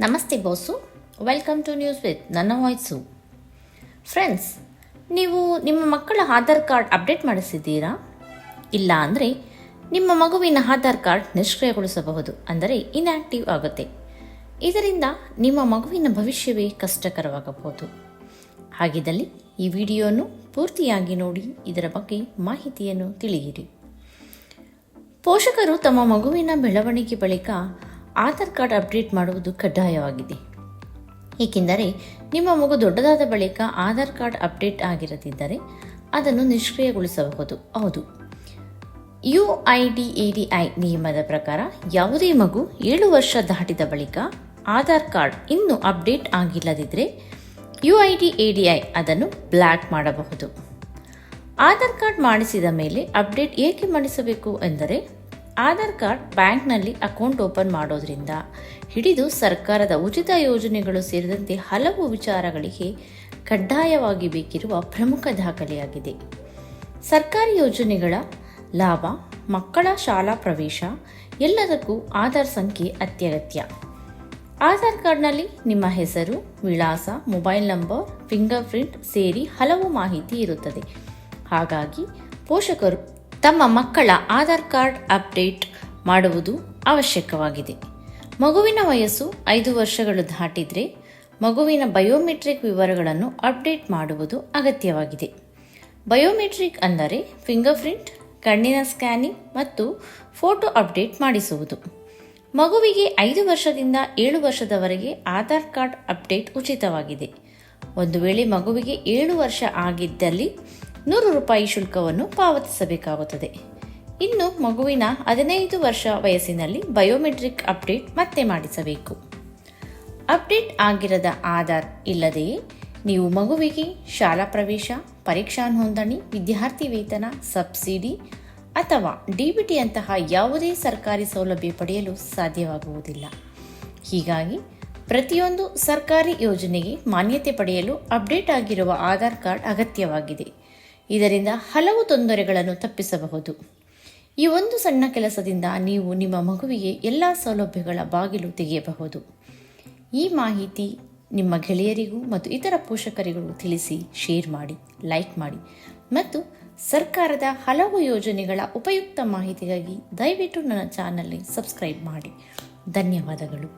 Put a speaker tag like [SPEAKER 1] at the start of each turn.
[SPEAKER 1] ನಮಸ್ತೆ boss. Welcome to news with ನನ್ನ voice friends ನೀವು ನಿಮ್ಮ ಮಕ್ಕಳ ಆಧಾರ್ ಕಾರ್ಡ್ ಅಪ್ಡೇಟ್ ಮಾಡಿಸಿದ್ದೀರಾ? ಇಲ್ಲ ಅಂದರೆ ನಿಮ್ಮ ಮಗುವಿನ ಆಧಾರ್ ಕಾರ್ಡ್ ನಿಷ್ಕ್ರಿಯಗೊಳಿಸಬಹುದು ಅಂದರೆ ಇನ್ಆಕ್ಟಿವ್ ಆಗುತ್ತೆ. ಇದರಿಂದ ನಿಮ್ಮ ಮಗುವಿನ ಭವಿಷ್ಯವೇ ಕಷ್ಟಕರವಾಗಬಹುದು. ಹಾಗಿದ್ದಲ್ಲಿ ಈ ವಿಡಿಯೋನು ಪೂರ್ತಿಯಾಗಿ ನೋಡಿ, ಇದರ ಬಗ್ಗೆ ಮಾಹಿತಿಯನ್ನು ತಿಳಿಯಿರಿ. ಪೋಷಕರು ತಮ್ಮ ಮಗುವಿನ ಬೆಳವಣಿಗೆ ಬಳಿಕ ಆಧಾರ್ ಕಾರ್ಡ್ ಅಪ್ಡೇಟ್ ಮಾಡುವುದು ಕಡ್ಡಾಯವಾಗಿದೆ. ಏಕೆಂದರೆ, ನಿಮ್ಮ ಮಗು ದೊಡ್ಡದಾದ ಬಳಿಕ ಆಧಾರ್ ಕಾರ್ಡ್ ಅಪ್ಡೇಟ್ ಆಗಿರದಿದ್ದರೆ ಅದನ್ನು ನಿಷ್ಕ್ರಿಯಗೊಳಿಸಬಹುದು. ಹೌದು. U I D A D I ನಿಯಮದ ಪ್ರಕಾರ ಯಾವುದೇ ಮಗು ಏಳು ವರ್ಷ ದಾಟಿದ ಬಳಿಕ ಆಧಾರ್ ಕಾರ್ಡ್ ಇನ್ನೂ update ಆಗಿಲ್ಲದಿದ್ದರೆ U I D A D I ಅದನ್ನು ಬ್ಲ್ಯಾಕ್ ಮಾಡಬಹುದು. ಆಧಾರ್ ಕಾರ್ಡ್ ಮಾಡಿಸಿದ ಮೇಲೆ ಅಪ್ಡೇಟ್ ಏಕೆ ಮಾಡಿಸಬೇಕು ಎಂದರೆ ಆಧಾರ್ ಕಾರ್ಡ್ ಬ್ಯಾಂಕ್ನಲ್ಲಿ ಅಕೌಂಟ್ ಓಪನ್ ಮಾಡೋದ್ರಿಂದ ಹಿಡಿದು ಸರ್ಕಾರದ ಉಚಿತ ಯೋಜನೆಗಳು ಸೇರಿದಂತೆ ಹಲವು ವಿಚಾರಗಳಿಗೆ ಕಡ್ಡಾಯವಾಗಿ ಬೇಕಿರುವ ಪ್ರಮುಖ ದಾಖಲೆಯಾಗಿದೆ. ಸರ್ಕಾರಿ ಯೋಜನೆಗಳ ಲಾಭ, ಮಕ್ಕಳ ಶಾಲಾ ಪ್ರವೇಶ, ಎಲ್ಲದಕ್ಕೂ ಆಧಾರ್ ಸಂಖ್ಯೆ ಅತ್ಯಗತ್ಯ. ಆಧಾರ್ ಕಾರ್ಡ್ನಲ್ಲಿ ನಿಮ್ಮ ಹೆಸರು, ವಿಳಾಸ, ಮೊಬೈಲ್ ನಂಬರ್, ಫಿಂಗರ್ ಪ್ರಿಂಟ್ ಸೇರಿ ಹಲವು ಮಾಹಿತಿ ಇರುತ್ತದೆ. ಹಾಗಾಗಿ ಪೋಷಕರು ತಮ್ಮ ಮಕ್ಕಳ ಆಧಾರ್ ಕಾರ್ಡ್ ಅಪ್ಡೇಟ್ ಮಾಡುವುದು ಅವಶ್ಯಕವಾಗಿದೆ. ಮಗುವಿನ ವಯಸ್ಸು ಐದು ವರ್ಷಗಳು ದಾಟಿದರೆ ಮಗುವಿನ ಬಯೋಮೆಟ್ರಿಕ್ ವಿವರಗಳನ್ನು ಅಪ್ಡೇಟ್ ಮಾಡುವುದು ಅಗತ್ಯವಾಗಿದೆ. ಬಯೋಮೆಟ್ರಿಕ್ ಅಂದರೆ ಫಿಂಗರ್ ಪ್ರಿಂಟ್, ಕಣ್ಣಿನ ಸ್ಕ್ಯಾನಿಂಗ್ ಮತ್ತು ಫೋಟೋ ಅಪ್ಡೇಟ್ ಮಾಡಿಸುವುದು. ಮಗುವಿಗೆ ಐದು ವರ್ಷದಿಂದ ಏಳು ವರ್ಷದವರೆಗೆ ಆಧಾರ್ ಕಾರ್ಡ್ ಅಪ್ಡೇಟ್ ಉಚಿತವಾಗಿದೆ. ಒಂದು ವೇಳೆ ಮಗುವಿಗೆ ಏಳು ವರ್ಷ ಆಗಿದ್ದಲ್ಲಿ ನೂರು ರೂಪಾಯಿ ಶುಲ್ಕವನ್ನು ಪಾವತಿಸಬೇಕಾಗುತ್ತದೆ. ಇನ್ನು ಮಗುವಿನ ಹದಿನೈದು ವರ್ಷ ವಯಸ್ಸಿನಲ್ಲಿ ಬಯೋಮೆಟ್ರಿಕ್ ಅಪ್ಡೇಟ್ ಮತ್ತೆ ಮಾಡಿಸಬೇಕು. ಅಪ್ಡೇಟ್ ಆಗಿರದ ಆಧಾರ್ ಇಲ್ಲದೆಯೇ ನೀವು ಮಗುವಿಗೆ ಶಾಲಾ ಪ್ರವೇಶ, ಪರೀಕ್ಷಾ ನೋಂದಣಿ, ವಿದ್ಯಾರ್ಥಿ ವೇತನ, ಸಬ್ಸಿಡಿ ಅಥವಾ ಡಿಬಿಟಿಯಂತಹ ಯಾವುದೇ ಸರ್ಕಾರಿ ಸೌಲಭ್ಯ ಪಡೆಯಲು ಸಾಧ್ಯವಾಗುವುದಿಲ್ಲ. ಹೀಗಾಗಿ ಪ್ರತಿಯೊಂದು ಸರ್ಕಾರಿ ಯೋಜನೆಗೆ ಮಾನ್ಯತೆ ಪಡೆಯಲು ಅಪ್ಡೇಟ್ ಆಗಿರುವ ಆಧಾರ್ ಕಾರ್ಡ್ ಅಗತ್ಯವಾಗಿದೆ. ಇದರಿಂದ ಹಲವು ತೊಂದರೆಗಳನ್ನು ತಪ್ಪಿಸಬಹುದು. ಈ ಒಂದು ಸಣ್ಣ ಕೆಲಸದಿಂದ ನೀವು ನಿಮ್ಮ ಮಗುವಿಗೆ ಎಲ್ಲ ಸೌಲಭ್ಯಗಳ ಬಾಗಿಲು ತೆಗೆಯಬಹುದು. ಈ ಮಾಹಿತಿ ನಿಮ್ಮ ಗೆಳೆಯರಿಗೂ ಮತ್ತು ಇತರ ಪೋಷಕರಿಗೂ ತಿಳಿಸಿ ಶೇರ್ ಮಾಡಿ, ಲೈಕ್ ಮಾಡಿ ಮತ್ತು ಸರ್ಕಾರದ ಹಲವು ಯೋಜನೆಗಳ ಉಪಯುಕ್ತ ಮಾಹಿತಿಗಾಗಿ ದಯವಿಟ್ಟು ನನ್ನ ಚಾನಲ್ಗೆ ಸಬ್ಸ್ಕ್ರೈಬ್ ಮಾಡಿ. ಧನ್ಯವಾದಗಳು.